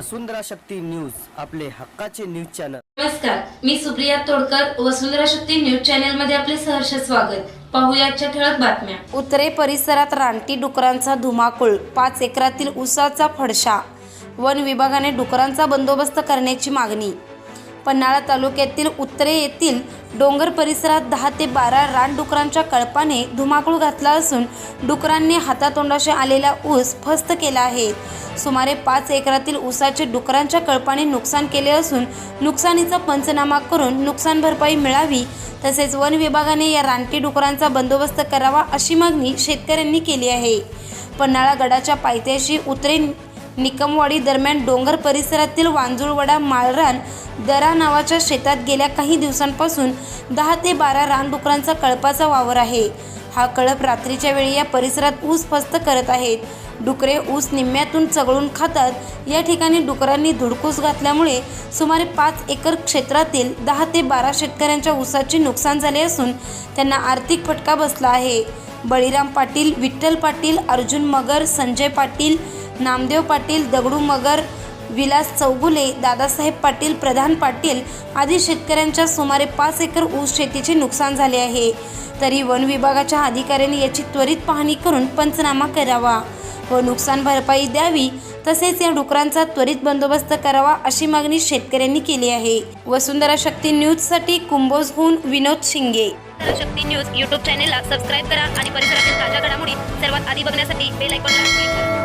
वसुंधरा Shakti news आपले हक्काचे news channel. नमस्कार मी सुप्रिया तोडकर वसुंधरा शक्ती न्यूज चॅनलमध्ये आपले सहर्ष स्वागत. पाहूया आजच्या ठळक बातम्या. उतरे परिसरात रानटी डुकरांचा धुमाकूळ पाच एकरातील ऊसाचा फडशा. वन विभागाने डुकरांचा बंदोबस्त करण्याची मागणी. पन्हाळा तालुक्यातील उतरे येथील डोंगर परिसरात दहा ते बारा रानडुकरांच्या कळपाने धुमाकूळ घातला असून डुकरांनी हातातोंडाशी आलेला ऊस फस्त केला आहे. सुमारे पाच एकरातील ऊसाचे डुकरांच्या कळपाने नुकसान केले असून नुकसानीचा पंचनामा करून नुकसान भरपाई मिळावी तसेच वन विभागाने या रानटी डुकरांचा बंदोबस्त करावा अशी मागणी शेतकऱ्यांनी केली आहे. पन्हाळा गडाच्या पायथ्याशी उतरे निकमवाडी दरम्यान डोंगर परिसरातील वांजुळवडा माळरान दरा नावाच्या शेतात गेल्या काही दिवसांपासून दहा ते बारा रानडुकरांचा कळपाचा वावर आहे. हा कळप रात्रीच्या वेळी या परिसरात ऊस फस्त करत आहेत. डुकरे ऊस निम्म्यातून चगळून खातात. या ठिकाणी डुकरांनी धुडकूस घातल्यामुळे सुमारे पाच एकर क्षेत्रातील दहा ते बारा शेतकऱ्यांच्या ऊसाचे नुकसान झाले असून त्यांना आर्थिक फटका बसला आहे. बळीराम पाटील विठ्ठल पाटील अर्जुन मगर संजय पाटील नामदेव पाटील दगडू मगर विलास चौगुले दादासाहेब पाटील प्रधान पाटील आदी शेतकऱ्यांच्या सुमारे पाच एकर ऊस शेतीचे नुकसान झाले आहे. तरी वन विभागाच्या अधिकाऱ्यांनी याची त्वरित पाहणी करून पंचनामा करावा. व नुकसान भरपाई द्यावी तसेच या डुकरांचा त्वरित बंदोबस्त करावा अशी मागणी शेतकऱ्यांनी केली आहे. वसुंधरा शक्ती न्यूजसाठी कुंभोजहून विनोद शिंगे. शक्ती न्यूज यूट्यूब चॅनेलला सबस्क्राईब करा आणि परिसरातील ताज्या घडामोडी सर्वात आधी बघण्यासाठी बेल आयकॉनला क्लिक करा.